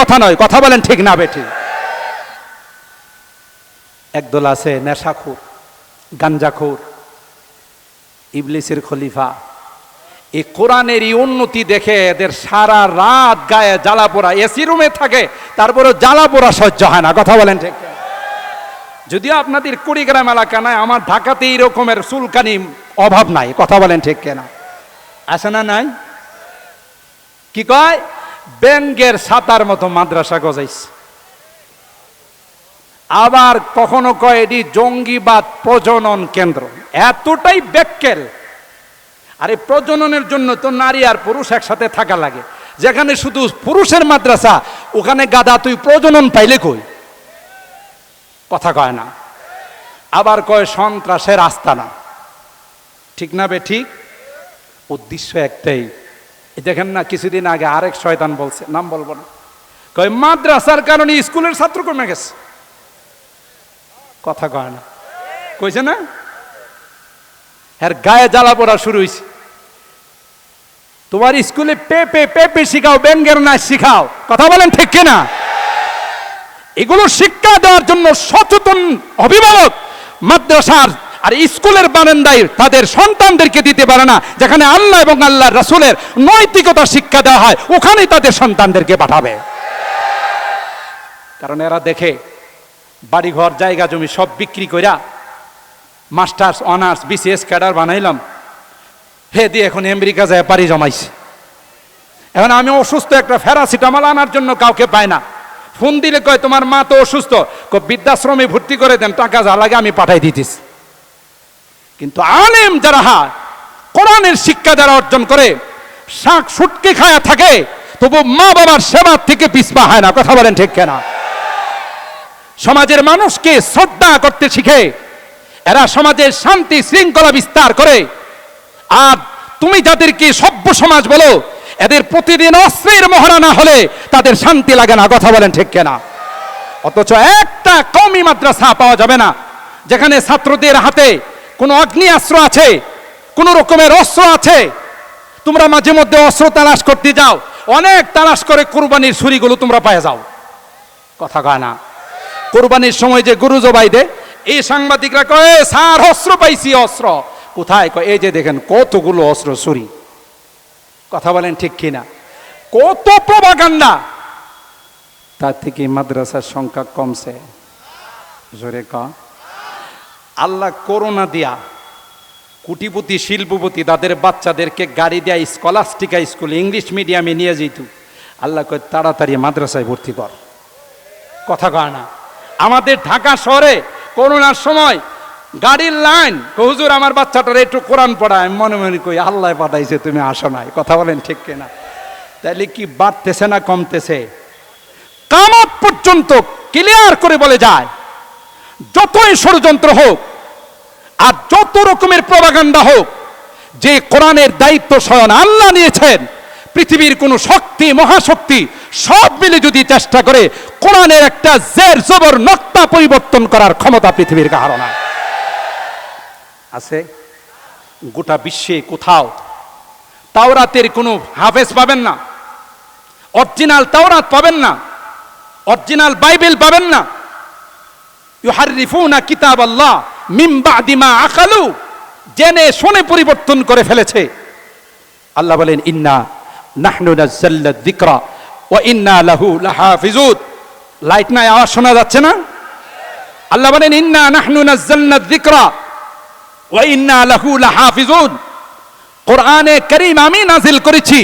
কথা নয়, কথা বলেন ঠিক না, বেঠি। একদল আছে নেশাখোর, গাঞ্জাখোর, ইবলিসের খলিফা। এই কোরআনের এই উন্নতি দেখে এদের সারা রাত গায়ে জ্বালা পোড়া, এসি রুমে থাকে তারপরে জ্বালা পোড়া সহ্য হয় না, কথা বলেন ঠিক? যদিও আপনাদের কুড়িগ্রাম এলাকা নাই, আমার ঢাকাতে এই রকমের চুলকানি অভাব নাই, কথা বলেন ঠিক কেনা। আছে না নাই? কি কয়? ব্যাঙ্গের সাতার মতো মাদ্রাসা গজাইছে। আবার কখনো কয় এটি জঙ্গিবাদ প্রজনন কেন্দ্র। এতটাই ব্যাক্কেল। আরে প্রজননের জন্য তো নারী আর পুরুষ একসাথে থাকা লাগে। যেখানে শুধু পুরুষের মাদ্রাসা, ওখানে গাদা তুই প্রজনন পাইলে কই? কথা কয় না। আবার কয় সন্ত্রাসের আস্তানা। ঠিক না বে ঠিক? উদ্দেশ্য একটাই। এই দেখেন না, কিছুদিন আগে আরেক শয়তান বলছে, নাম বলব না। কয়, মাদ্রাসার কারণে স্কুলের ছাত্র কমে গেছে। কথা কয় না। কইছে না? এর গায়ে জ্বালা পড়া শুরু হয়েছে তোমার স্কুলে পেপে পেপে শিখাও, ব্যাঙ্গের না শিখাও। কথা বলেন ঠিক কিনা এগুলো শিক্ষা দেওয়ার জন্য সচেতন অভিভাবক মাদ্রাসার আর স্কুলের বারান্দায় তাদের সন্তানদেরকে দিতে পারে না, যেখানে আল্লাহ এবং আল্লাহ রাসূলের নৈতিকতা শিক্ষা দেওয়া হয়, ওখানেই তাদের সন্তানদেরকে পাঠাবে। কারণ এরা দেখে বাড়িঘর, জায়গা জমি সব বিক্রি কইরা মাস্টার্স, অনার্স, বিসিএস ক্যাডার বানাইলাম। হে দিয়ে এখন আমেরিকা যায় পাড়ি জমাইছে। এখন আমি অসুস্থ, একটা ফেরাসিটামল আনার জন্য কাউকে পাই না। ফোন দিলে কয়, তোমার মা তো অসুস্থ। বৃদ্ধাশ্রমে ভর্তি করে দেন, টাকা যা লাগে আমি পাঠাই দিতেছি। কিন্তু আলেম যারা হা কোরআনের শিক্ষা যারা অর্জন করে, শাক সুটকে খায়া থাকে, তবু মা বাবার সেবার থেকে পিছপা হয় না। কথা বলেন ঠিক কেনা? সমাজের মানুষকে শ্রদ্ধা করতে শিখে, এরা সমাজের শান্তি শৃঙ্খলা বিস্তার করে। আর তুমি যাদেরকে সভ্য সমাজ বলো, এদের প্রতিদিন অস্ত্রের মহড়া না হলে তাদের শান্তি লাগে না। কথা বলেন ঠিক কেনা? অথচ একটা কমি মাদ্রাসা পাওয়া যাবে না, যেখানে ছাত্রদের হাতে কোনো অগ্নিয়াস্ত্র আছে? কোনো রকমের অস্ত্র আছে? তোমরা মাঝে মধ্যে অস্ত্র তালাশ করতে যাও। অনেক তালাশ করে কোরবানির ছুরিগুলো তোমরা পায়ে যাও। কথা কয় না। কোরবানির সময় যে গুরু জবাই দে এই সাংবাদিকরা কয় "এ, স্যার অস্ত্র পাইছি অস্ত্র। কোথায় কয় এই যে দেখেন কতগুলো অস্ত্র ছুরি। কথা বলেন ঠিক কিনা? কত প্রভাকাণ্ডা তার থেকে মাদ্রাসার সংখ্যা কমছে। জোরে ক। আল্লাহ করোনা দিয়া কুটিপতি, শিল্পপতি, তাদের বাচ্চাদেরকে গাড়ি দেয়া স্কলাস্টিকা স্কুল ইংলিশ মিডিয়ামে নিয়ে যেত আল্লাহ কয়, তাড়াতাড়ি মাদ্রাসায় ভর্তি কর। কথা কয় না। আমাদের ঢাকা শহরে করোনার সময় গাড়ির লাইন হুজুর, আমার বাচ্চাটার একটু কোরআন পড়ায়। মনে মনে কই, আল্লাহ পাঠাইছে, তুমি আসো নাই। কথা বলেন ঠিক কিনা? তাইলে কি বাড়তেছে না কমতেছে? কামত পর্যন্ত ক্লিয়ার করে বলে যায়। যতই ষড়যন্ত্র হোক আর যত রকমের প্রবাগান্ডা হোক, যে কোরআনের দায়িত্ব স্বয়ং আল্লাহ নিয়েছেন, পৃথিবীর কোনো শক্তি, মহাশক্তি সব মিলে যদি চেষ্টা করে, কোরআনের একটা জের জবর নক্তা পরিবর্তন করার ক্ষমতা পৃথিবীর কারণ আছে? গোটা বিশ্বে কোথাও তাওরাতের কোনো হাফেজ পাবেন না। অরিজিনাল তাওরাত পাবেন না। অরিজিনাল বাইবেল পাবেন না। ইউহারিফুনা কিতাব আল্লাহ মিম বাদি মা আকালু জেনে শুনে পরিবর্তন করে ফেলেছে। আল্লাহ বলেন, ইন্না ইন্না লাহু শোনা যাচ্ছে না? আল্লাহ বলেন, ইন্না নাহনু ইন্না লাহু কোরআনে আমি নাজিল করেছি।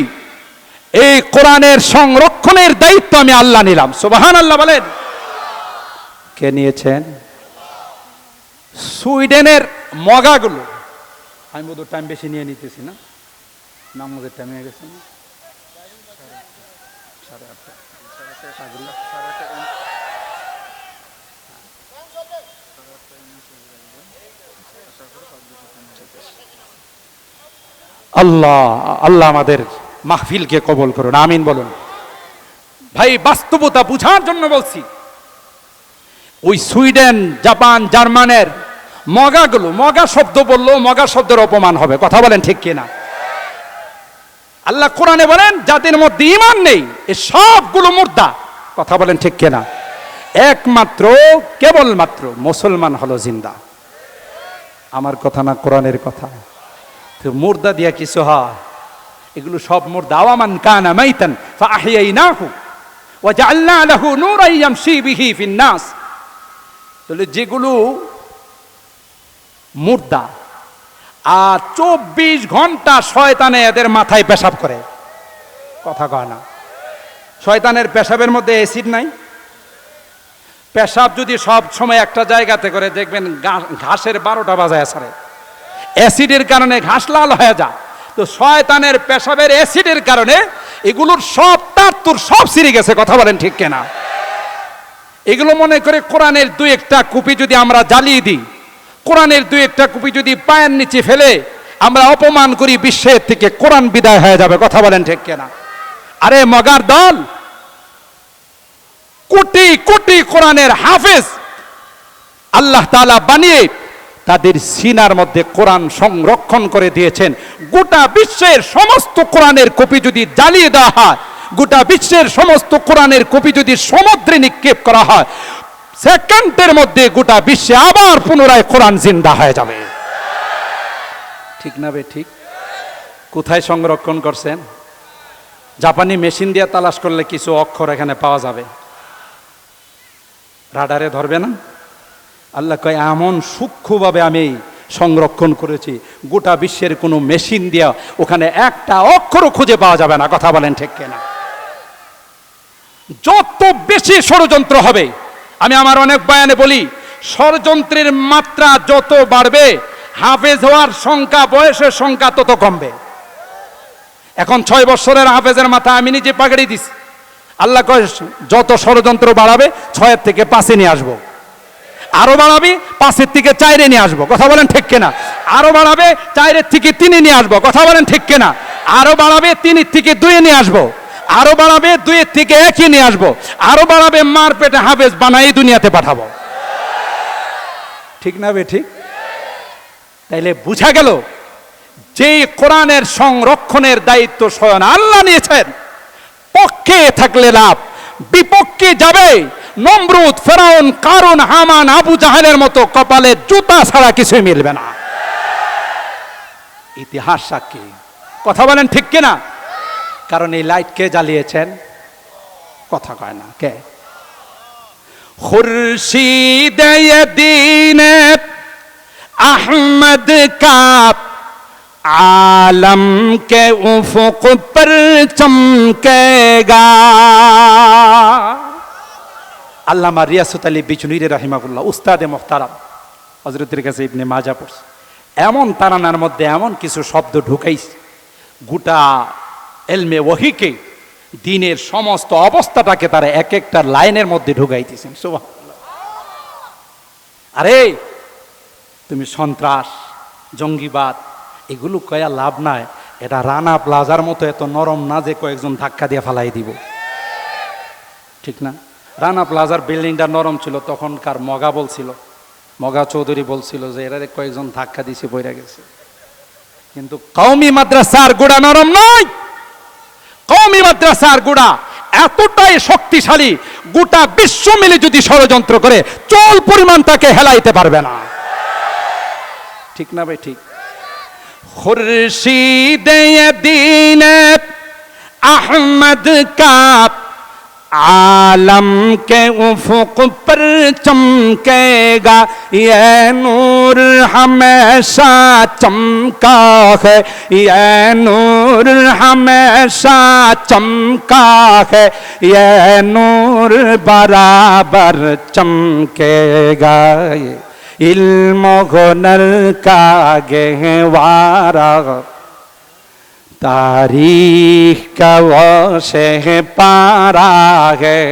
এই কোরআনের সংরক্ষণের দায়িত্ব আমি আল্লাহ নিলাম। সুবহান আল্লাহ বলেন। কে নিয়েছেন? সুইডেনের মগাগুলো। আমি বোধ টাইম বেশি নিয়ে নিতেছি না। নামাজের টাইম হয়ে গেছে সাড়ে আটটা। আল্লাহ আল্লাহ আমাদের মাহফিলকে কবল করুন। আমিন বলুন। ভাই বাস্তবতা বুঝার জন্য বলছি। ওই সুইডেন, জাপান, জার্মানের মগাগুলো মগা শব্দ বলল মগা শব্দের অপমান হবে। কথা বলেন ঠিক কিনা? আল্লাহ কোরআনে বলেন, যাদের মধ্যে ইমান নেই, এ সবগুলো মুর্দা। কথা বলেন ঠিক কেনা? একমাত্র, কেবলমাত্র মুসলমান হলো জিন্দা। আমার কথা না কোরআনের কথা? তো মুর্দা দিয়া কিছু হয়? এগুলো সব মুর্দা। আওয়ামান কানা মাইতান ফাহিয়াইনাহু ওয়া জাআলনা লাহু নূরান ইয়ামশি বিহি ফিন নাস। তাহলে যেগুলো মুর্দা, আর চব্বিশ ঘণ্টা শয়তানে এদের মাথায় পেশাব করে। কথা কয় না। শয়তানের পেশাবের মধ্যে অ্যাসিড নাই। পেশাব যদি সব সময় একটা জায়গাতে করে, দেখবেন ঘাসের বারোটা বাজায় সারে অ্যাসিডের কারণে ঘাস লাল হয়ে যায়। তো শয়তানের পেশাবের অ্যাসিডের কারণে এগুলোর সব তার তোর সব সিরে গেছে, কথা বলেন ঠিক কেনা? এগুলো মনে করে কোরআনের দুই একটা কুপি যদি আমরা জ্বালিয়ে দিই, কোরআনের দুই একটা কুপি যদি পায়ের নিচে ফেলে, আমরা অপমান করি বিশ্বের থেকে, কোরআন বিদায় হয়ে যাবে, কথা বলেন ঠিক কেনা? আরে মগার দল, কোটি কোটি কোরআনের হাফেজ আল্লাহ তাআলা বানিয়ে তাদের সিনার মধ্যে কোরআন সংরক্ষণ করে দিয়েছেন। গোটা বিশ্বের সমস্ত কোরআনের কপি যদি জ্বালিয়ে দেওয়া হয় গোটা বিশ্বের সমস্ত কোরআনের কপি যদি সমুদ্রে নিক্ষেপ করা হয়, সেকেন্ডের মধ্যে গোটা বিশ্বে আবার পুনরায় কোরআন জিন্দা হয়ে যাবে। ঠিক না বে, ঠিক? কোথায় সংরক্ষণ করছেন? জাপানি মেশিন দিয়ে তালাশ করলে কিছু অক্ষর এখানে পাওয়া যাবে। রাডারে ধরবে না? আল্লাহ কয়, এমন সূক্ষ্মভাবে আমি সংরক্ষণ করেছি, গোটা বিশ্বের কোনো মেশিন দিয়া ওখানে একটা অক্ষরও খুঁজে পাওয়া যাবে না। কথা বলেন ঠিক কেনা? যত বেশি ষড়যন্ত্র হবে, আমি আমার অনেক বয়ানে বলি, ষড়যন্ত্রের মাত্রা যত বাড়বে, হাফেজ হওয়ার সংখ্যা, বয়সের সংখ্যা তত কমবে। এখন ছয় বছরের হাফেজের মাথা আমি নিজে পাকড়ি দিছি। আল্লাহ কয়, যত ষড়যন্ত্র বাড়াবে, ছয়ের থেকে পাঁচে নিয়ে আসব। আরও বাড়াবে, পাঁচের থেকে চাইরে নিয়ে আসব। কথা বলেন ঠিক কেনা? আরও বাড়াবে, চাইরের থেকে তিনে নিয়ে আসব। কথা বলেন ঠিক কেনা? আরও বাড়াবে, তিনের থেকে দুয়ে নিয়ে আসব। আরও বাড়াবে দুইয়ের থেকে একই নিয়ে আসব। আরও বাড়াবে, মার পেটে হাফেজ বানাই দুনিয়াতে পাঠাবো। ঠিক না বে, ঠিক? তাইলে বুঝা গেল যে কোরআনের সংরক্ষণের দায়িত্ব স্বয়ং আল্লাহ নিয়েছেন, পক্ষে থাকলে লাভ, বিপক্ষে যাবে, নমরুদ, ফেরাউন কারণ হামান, আবু জাহালের মতো কপালে জুতা ছাড়া কিছুই মিলবে না। ইতিহাস সাক্ষী। কথা বলেন ঠিক কিনা? কারণ এই লাইট কে জ্বালিয়েছেন কথা কয় না কে খুরশিদ দিন আহমদ কাপ आलम के उफुक पर चमकेगा আল্লামা রিয়াসত আলী বিচুনির রাহিমাকুল্লাহ উস্তাদে মোখতারাম হজরতের কাছে ইবনে মাজা পড়ছে এমন তারানার মধ্যে এমন কিছু শব্দ ঢুকাইছে গোটা এলমে ওহিকে দিনের সমস্ত অবস্থাটাকে তারা এক একটা লাইনের মধ্যে ঢুকাইতেছেন। সুবহান আরে, তুমি সন্ত্রাস, জঙ্গিবাদ, এগুলো কয়া লাভ নাই। এটা রানা প্লাজার মতো এত নরম না যে কয়েকজন ধাক্কা দিয়ে ফালাই দিব। ঠিক না? রানা প্লাজার বিল্ডিংটা নরম ছিল, তখনকার মগা বলছিল। মগা চৌধুরী বলছিল যে এরা কয়েকজন ধাক্কা দিছে, বইরা গেছে। কিন্তু কৌমি মাদ্রাসার গোড়া নরম নয়। কৌমি মাদ্রাসার গুড়া এতটাই শক্তিশালী, গোটা বিশ্ব মিলে যদি ষড়যন্ত্র করে, চল পরিমাণ তাকে হেলাইতে পারবে না। ঠিক না ভাই, ঠিক। খুরশিদে দিন আহমদ কাপ عالم کے افق پر چمکے گا، یہ نور ہمیشہ چمکا ہے۔ یہ نور ہمیشہ چمکا ہے۔ یہ نور برابر چمکے گا۔ علم و ہنر کا گہوارہ तारीख का वो से पारा है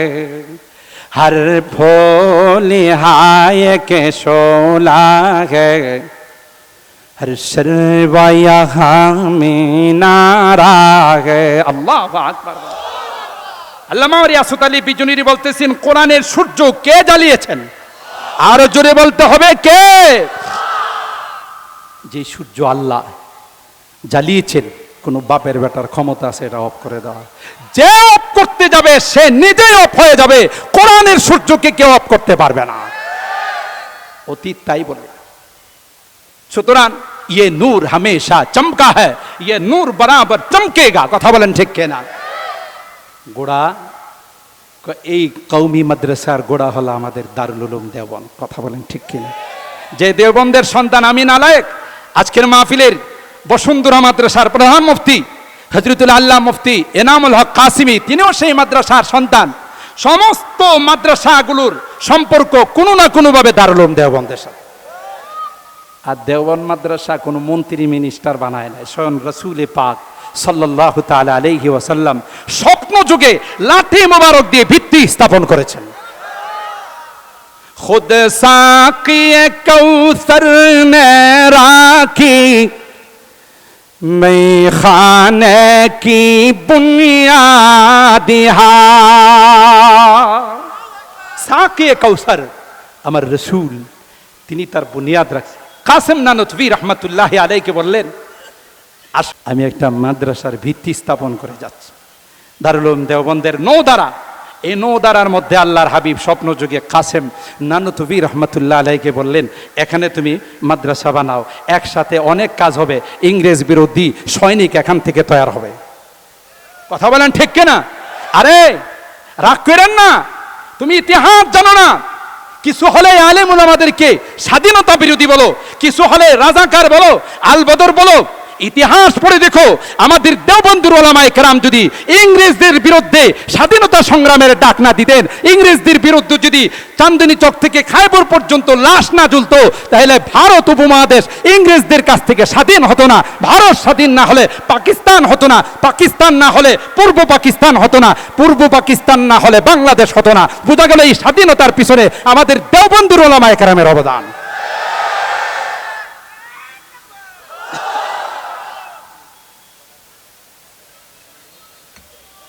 हर फूल हाय के शोला है हर शर्वा यहाँ में नारा है अल्लाह আকবার আল্লামা রিয়াসত আলী বিজুনিরি বলতেছেন কোরআনের সূর্য কে জ্বালিয়েছেন আরো জোরে বলতে হবে কে যে সূর্য আল্লাহ জ্বালিয়েছেন কোনো বাপের বেটার ক্ষমতা আছে, এটা অফ করে দেওয়া। যে অফ করতে যাবে, সে নিজেই অফ হয়ে যাবে। কোরআনের সূর্যকে কেউ অফ করতে পারবে না। অতীত তাই বলে। সুতরাং ইয়ে নূর হামেশা চমকা হ্যায় ইয়ে নূর বরাবর চমকেগা। কথা বলেন ঠিক কেনা? গোড়া এই কৌমি মাদ্রাসার গোড়া হলো আমাদের দারুল উলুম দেওবন কথা বলেন ঠিক কিনা? যে দেওবন্দের সন্তান আমি নালায়েক আজকের মাহফিলের বসুন্ধরা মাদ্রাসার প্রধান মুফতি, হজরতুল আল্লাহ মুফতি এনামুল হক কাসিমি, তিনিও সেই মাদ্রাসার সন্তান। সমস্ত মাদ্রাসাগুলোর সম্পর্ক কোনো না কোনোভাবে দারুলম দেওবন্দের সাথে। আর দেওবন মাদ্রাসা কোনো মন্ত্রী মিনিস্টার বানায় নাই, স্বয়ং রসুল পাক সাল্লাহ তাল আলহি ওয়াসাল্লাম স্বপ্ন যুগে লাঠি মোবারক দিয়ে ভিত্তি স্থাপন করেছেন। খুদ সাকি কৌসর রাখি میخانے کی بنیاد সাকে কৌসার আমার রসুল তিনি তার বুনিয়াদ রাখছেন কাসেম নানতভি রহমতুল্লাহ আলাইকে বললেন আস আমি একটা মাদ্রাসার ভিত্তি স্থাপন করে যাচ্ছি দারুল দেওবন্দের দ্বারা দ্বারা এই নৌ দ্বারার মধ্যে আল্লাহর হাবিব স্বপ্ন যুগে কাসেম নানুতবি রহমতুল্লাহ আলাইকে বললেন, এখানে তুমি মাদ্রাসা বানাও, একসাথে অনেক কাজ হবে, ইংরেজ বিরোধী সৈনিক এখান থেকে তৈরি হবে। কথা বলেন ঠিক কিনা? আরে, রাগ করেন না, তুমি ইতিহাস জানো না। কিছু হলে আলেমুল আমাদেরকে স্বাধীনতা বিরোধী বলো, কিছু হলে রাজাকার বলো, আলবদর বলো ইতিহাস পড়ে দেখো। আমাদের দেওবন্ধুর ওলামায় কেরাম যদি ইংরেজদের বিরুদ্ধে স্বাধীনতা সংগ্রামের ডাক না দিতেন, ইংরেজদের বিরুদ্ধে যদি চান্দনী চক থেকে খাইবর পর্যন্ত লাশ না ঝুলতো তাহলে ভারত উপমহাদেশ ইংরেজদের কাছ থেকে স্বাধীন হতো না। ভারত স্বাধীন না হলে পাকিস্তান হতো না। পাকিস্তান না হলে পূর্ব পাকিস্তান হতো না। পূর্ব পাকিস্তান না হলে বাংলাদেশ হতো না। বোঝা গেল এই স্বাধীনতার পিছনে আমাদের দেওবন্ধুর ওলামায় কেরামের অবদান।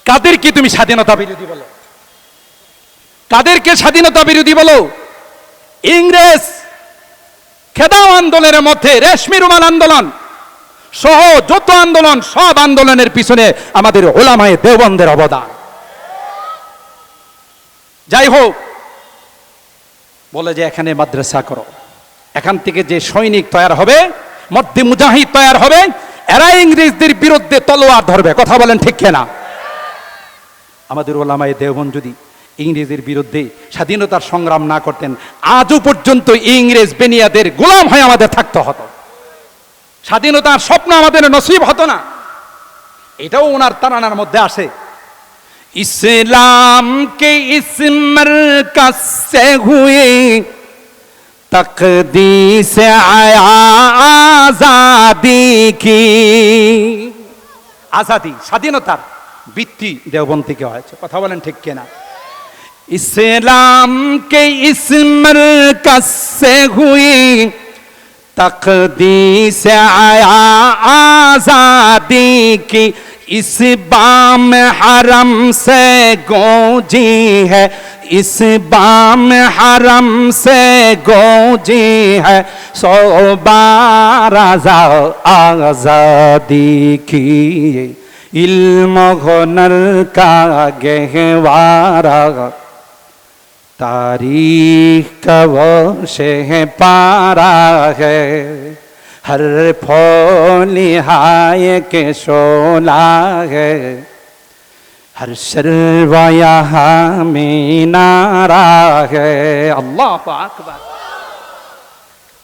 কাদেরকে তুমি স্বাধীনতা বিরোধী বলো? কাদেরকে স্বাধীনতা বিরোধী বলো? ইংরেজ খেদাও আন্দোলনের মধ্যে রেশমি রুমাল আন্দোলন, সহ যত আন্দোলন সব আন্দোলনের পিছনে আমাদের ওলামায়ে দেওবন্দের অবদান। যাই হোক, বলে যে এখানে মাদ্রাসা করো। এখান থেকে যে সৈনিক তৈরি হবে মধ্যে মুজাহিদ তৈরি হবে এরা ইংরেজদের বিরুদ্ধে তলোয়ার ধরবে। কথা বলেন ঠিক না আমাদের ওলামায় দেওবন যদি ইংরেজের বিরুদ্ধে স্বাধীনতার সংগ্রাম না করতেন, আজও পর্যন্ত ইংরেজ বেনিয়াদের গোলাম হয়ে আমাদের থাকতে হতো। স্বাধীনতার স্বপ্ন আমাদের নসিব হতো না। এটাও ওনার তারানার মধ্যে আসে। ইসলাম কে ইসমর কাছে হুয়ে আয়া আজাদি কি? আজাদি, স্বাধীনতার بھی دیوبندی کے آئے چھے پتہ والن ٹھیک کے نا اسلام کے اس مرکز سے ہوئی تقدیس آیا آزادی کی اس بام حرم سے گوجی ہے اس بام حرم سے گوجی ہے سو بار آزادی کی علم ہنر کا گہوارا تاریخ کا پارا ہے ہر پھول ہائے کے شولا ہے ہر شروا یہاں میں نارا ہے اللہ اکبر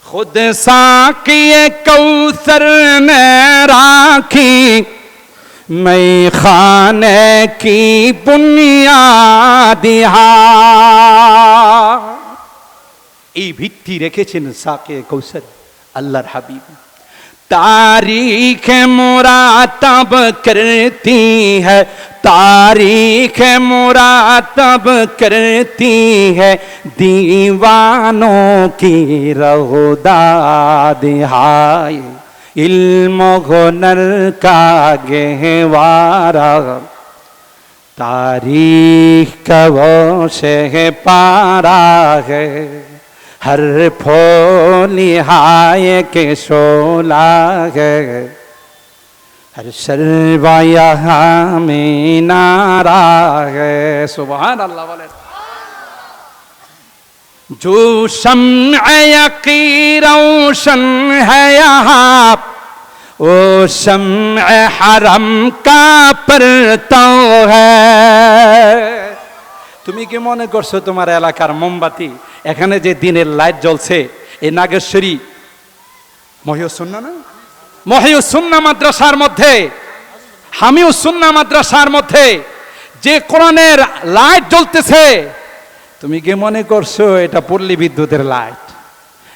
خود ساقی کوثر نے راکھی میں خانے کی بنیاد رکھے ভিত্তি রেখেছেন সাকে কৌশল اللہ হাবিব تاریخ مراتب کرتی ہے تاریخ مراتب کرتی ہے۔ دیوانوں کی رہو داد علم و ہنر کا گہوارا تاریخ کا وہ سہ پارا ہے ہر پھول ہائے کے سولا ہے ہر سروا ہمیں نارا ہے سبحان اللہ علیہ जो शम्अ यकी रोशन है यहाँ वो शम्अ हरम का परता है তুমি কি মনে করছো তোমার এলাকার মোমবাতি এখানে যে দিনের লাইট জ্বলছে এই নাগেশ্বরী মহিউসুন্না না মহিউসুন্না মাদ্রাসার মধ্যে হামিউসুন্না মাদ্রাসার মধ্যে যে কোরআনের লাইট জ্বলতেছে তুমি কি মনে করছ এটা পল্লী বিদ্যুতের লাইট?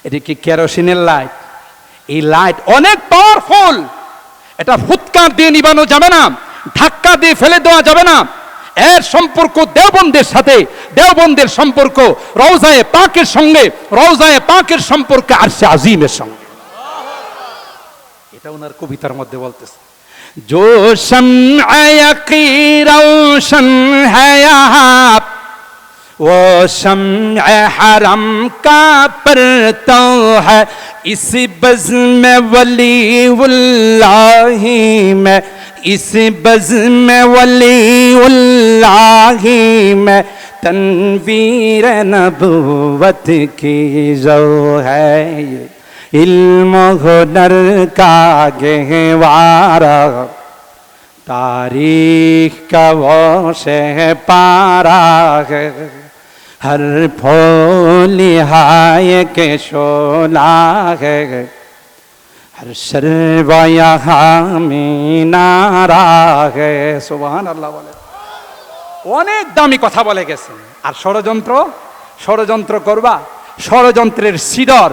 এটি কি কেরোসিনের লাইট? এই লাইট অনেক পাওয়ারফুল এটা ফুৎকার দিয়ে নিবানো যাবে না, ধাক্কা দিয়ে ফেলে দেওয়া যাবে না। এর সম্পর্ক দেওবন্দের সাথে, দেওবন্দের সম্পর্ক রওজায়ে পাকের সঙ্গে, রওজায়ে পাকের সম্পর্ক আর সে আজিমের সঙ্গে। এটা ওনার কবিতার মধ্যে বলতেছে। জোশন আয়াকি, রওশন হ্যাঁ وہ شمع حرم کا پرتو ہے۔ اس بز میں ولی اللہ میں، اس بز میں ولی اللہ میں تنویر نبوت کی جو ہے۔ علم و ہنر کا گہوارا تاریخ کا وہ شہ پارا ہے۔ हर फूल हाय के शोला है हर शर्वा यहाँ में नारा है सुबहान আল্লাহ বলে অনেক দামি কথা বলে গেছেন আর ষড়যন্ত্র ষড়যন্ত্র করবা ষড়যন্ত্রের সিডর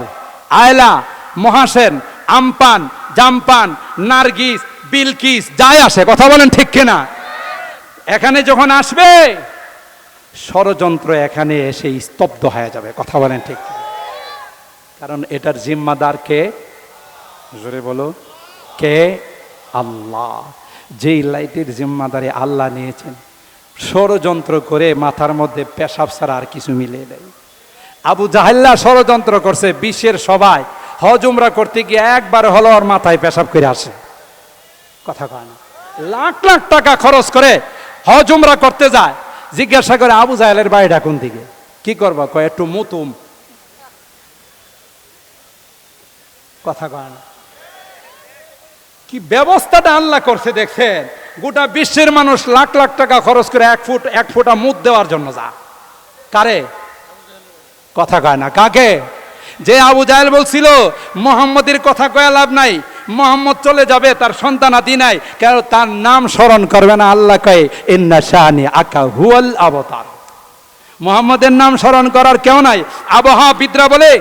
আয়লা মহাসেন আমপান জামপান নার্গিস বিলকিস যাই আসে কথা বলেন ঠিক কিনা এখানে যখন আসবে ষড়যন্ত্র এখানে এসে স্তব্ধ হয়ে যাবে, কথা বলেন ঠিক। কারণ এটার জিম্মাদার কে? জোরে বলো। কে? আল্লাহ। যেই লাইটের জিম্মাদারে আল্লাহ নিয়েছেন, ষড়যন্ত্র করে মাথার মধ্যে পেশাব ছাড়া আর কিছু মিলে দেয় আবু জাহাল্লা ষড়যন্ত্র করছে বিশ্বের সবাই, হজ উমরা করতে গিয়ে একবার হলো ওর মাথায় পেশাব করে আসে। কথা কয় না। লাখ লাখ টাকা খরচ করে হজ উমরা করতে যায়। জিজ্ঞাসা করে, আবু জাহেলের বাড়িটা কোন দিকে? কি করবা? কয়, একটু মুতুম। কথা কয় না। কি ব্যবস্থাটা আল্লাহ করছে দেখছেন? গোটা বিশ্বের মানুষ লাখ লাখ টাকা খরচ করে এক ফুট, এক ফুটা মুখ দেওয়ার জন্য যা। কারে? কথা কয় না। কাকে? যে আবু জাহেল বলছিল, মোহাম্মদের কথা কয়া লাভ নাই, মোহাম্মদ চলে যাবে, তার সন্তান আদি নাই, কেন তার নাম স্মরণ করবে না? আল্লাহ কয়ে, ইন্না শাহানি আকা হুয়াল অবতার মোহাম্মদের নাম স্মরণ করার কেউ নাই। আবহাওয়া বিদ্রা বলে,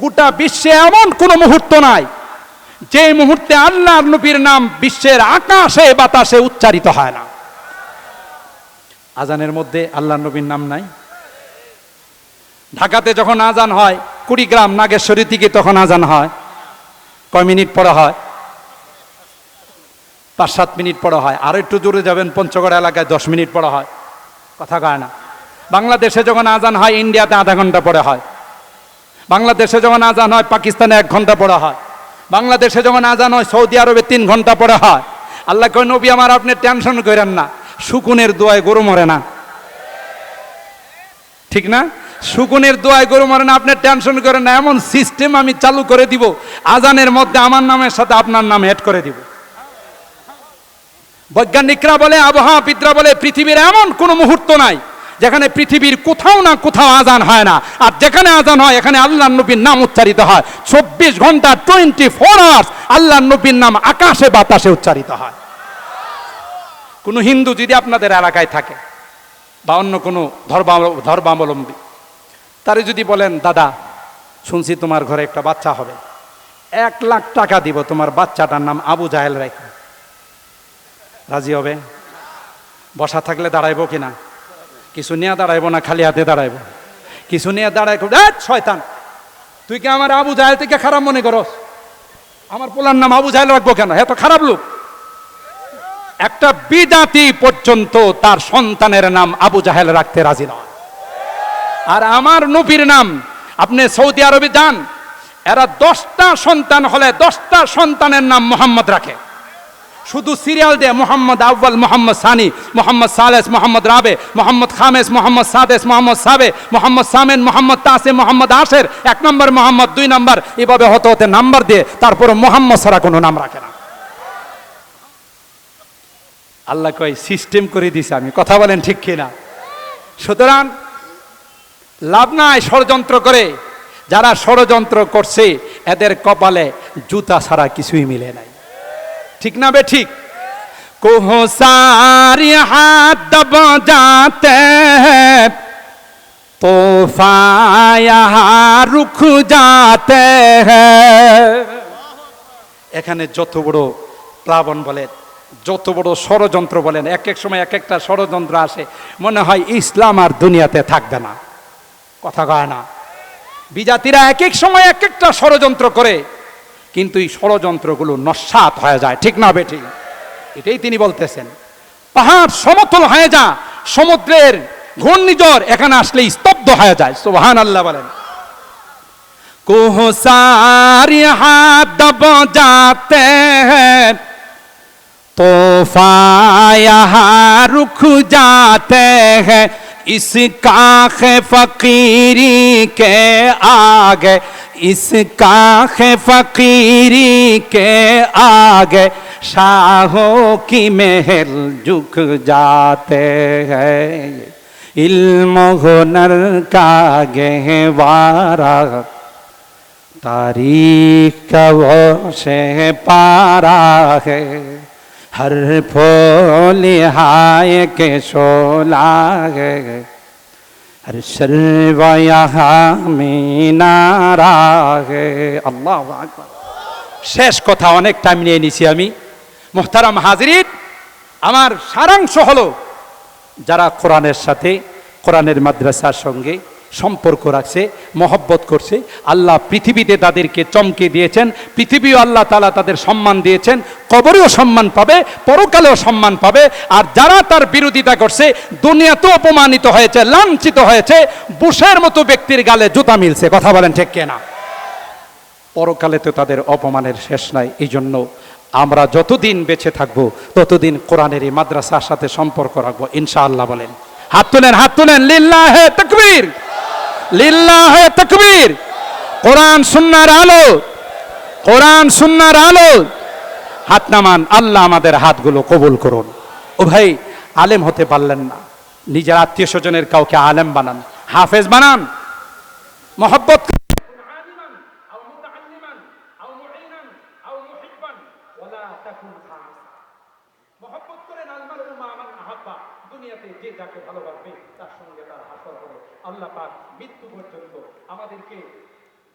গোটা বিশ্বে এমন কোনো মুহূর্ত নাই যে মুহূর্তে আল্লাহর নবীর নাম বিশ্বের আকাশে বাতাসে উচ্চারিত হয় না। আজানের মধ্যে আল্লাহর নবীর নাম নাই। ঢাকাতে যখন আজান হয় কুড়িগ্রাম নাগেশ্বরী থেকে তখন আজান হয়। কয় মিনিট পরে হয়? পাঁচ সাত মিনিট পরে হয়। আর একটু দূরে যাবেন, পঞ্চগড় এলাকায় দশ মিনিট পরে হয়। কথা কয় না। বাংলাদেশে যখন আজান হয়, ইন্ডিয়াতে আধা ঘণ্টা পরে হয়। বাংলাদেশে যখন আজান হয়, পাকিস্তানে এক ঘণ্টা পরে হয়। বাংলাদেশে যখন আজান হয়, সৌদি আরবে তিন ঘণ্টা পরে হয়। আল্লাহ কয়, নবী আমার, আপনি টেনশন করেন না। শুকুনের দোয়ায় গরু মরে না। ঠিক না? শুকুনের দোয়ায় গরু মরে না, আপনি টেনশন করেন না, এমন সিস্টেম আমি চালু করে দিব, আজানের মধ্যে আমার নামের সাথে আপনার নাম অ্যাড করে দিব। বৈজ্ঞানিকরা বলে, আবহাওয়া আবহাওয়াবিদরা বলে, পৃথিবীর এমন কোনো মুহূর্ত নাই, যেখানে পৃথিবীর কোথাও না কোথাও আজান হয় না। আর যেখানে আজান হয়, এখানে আল্লাহ নবীর নাম উচ্চারিত হয়। চব্বিশ ঘণ্টা টোয়েন্টি ফোর আওয়ার্স আল্লাহ নবীর নাম আকাশে বাতাসে উচ্চারিত হয়। কোনো হিন্দু যদি আপনাদের এলাকায় থাকে, বা অন্য কোনো ধর্মাবলম্বী তারে যদি বলেন, দাদা, শুনছি তোমার ঘরে একটা বাচ্চা হবে। এক লাখ টাকা দিব, তোমার বাচ্চাটার নাম আবু জাহেল রাখো রাজি হবে? বসা থাকলে দাঁড়াইবো কিনা কিছু নিয়ে দাঁড়াইবো না, খালি হাতে দাঁড়াইবো। কিছু নিয়ে দাঁড়াই শয়তান, তুই কি আমার আবু জাহেল থেকে খারাপ মনে করস? আমার পোলার নাম আবু জাহেল রাখব কেন? এত খারাপ লোক। একটা বিদাতি পর্যন্ত তার সন্তানের নাম আবু জাহেল রাখতে রাজি নয়। আর আমার নবীর নাম, আপনি সৌদি আরবে যান, এরা দশটা সন্তান হলে দশটা সন্তানের নাম মোহাম্মদ রাখে। শুধু সিরিয়াল দিয়ে মোহাম্মদ আউ্বাল মোহাম্মদ সানি, মোহাম্মদ সালেস, মোহাম্মদ রাবে, মোহাম্মদ খামেস, মোহাম্মদ সাদেস, মোহাম্মদ সাবে, মোহাম্মদ সামেন, মোহাম্মদ তাসে মোহাম্মদ আশের, এক নম্বর মোহাম্মদ, দুই নম্বর, এভাবে হতে হতে নাম্বার দিয়ে তারপরে মোহাম্মদ সারা কোনো নাম রাখে না। আল্লাহ কয় সিস্টেম করে দিছে আমি। কথা বলেন ঠিক কিনা? সুতরাং লাভ নাই ষড়যন্ত্র করে। যারা ষড়যন্ত্র করছে, এদের কপালে জুতা ছাড়া কিছুই মিলে নাই। ঠিক না বে ঠিক? কোহসার হাত দব যাতে রুখ এখানে যত বড় প্লাবন বলেন, যত বড় ষড়যন্ত্র বলেন, এক এক সময় এক একটা ষড়যন্ত্র আসে। মনে হয় ইসলাম আর দুনিয়াতে থাকবে না। কথা কয় না। বিজাতিরা এক এক সময় এক একটা ষড়যন্ত্র করে, কিন্তু এই ষড়যন্ত্রগুলো নস্বাত হয়ে যায়, ঠিক না বেঠিক এটাই তিনি বলতেছেন। পাহাড় সমতল হয়ে যা, সমুদ্রের ঘূর্ণিঝড় এখানে আসলে স্তব্ধ হয়ে যায় সোহান আল্লাহ বলেন কোহসার হাত দব যাতে, তোফা রুখ যাতে। হ্যাঁ اس کاخ فقیری کے آگے، اس کاخ فقیری کے آگے، شاہوں کی محل جھک جاتے ہیں۔ علم و ہنر کا گہوارا تاریخ کا وہ شہ پارا ہے۔ हर फूल हाय के शोला है हर सर्व यहाँ मीनारा है আল্লাহ শেষ কথা অনেক টাইম নিয়ে নিছি আমি মোহতারাম হাজিরিন আমার সারাংশ হলো যারা কোরআনের সাথে কোরআনের মাদ্রাসার সঙ্গে সম্পর্ক রাখছে, মহব্বত করছে। আল্লাহ পৃথিবীতে তাদেরকে চমকে দিয়েছেন, পৃথিবীও আল্লাহ তালা তাদের সম্মান দিয়েছেন, কবরেও সম্মান পাবে, পরকালেও সম্মান পাবে, আর যারা তার বিরোধিতা করছে, দুনিয়াতেও অপমানিত হয়েছে, লাঞ্ছিত হয়েছে, বুশের মতো ব্যক্তির গালে জুতা মিলছে। কথা বলেন ঠিক কেনা? পরকালে তো তাদের অপমানের শেষ নাই এই জন্য আমরা যতদিন বেঁচে থাকব, ততদিন কোরআনের এই মাদ্রাসার সাথে সম্পর্ক রাখব, ইনশাআল্লাহ বলেন। হাত তুলেন হাত তুলেন, লিল্লাহে তকবীর। লিল্লাহে তকবীর। কোরআন সুন্নার আলো, কোরআন সুন্নার আলো। হাত নামান, আল্লাহ আমাদের হাতগুলো কবুল করুন। ও ভাই, আলেম হতে পারলেন না। নিজের আত্মীয় স্বজনের কাউকে আলেম বানান, হাফেজ বানান। মহব্বত আল্লাহ পাক মৃত্যু পর্যন্ত আমাদেরকে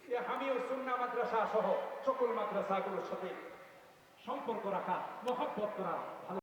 আমি হামিও সুন্না মাদ্রাসা সহ সকল মাদ্রাসাগুলোর সাথে সম্পর্ক রাখা, মহব্বত করা, ভালো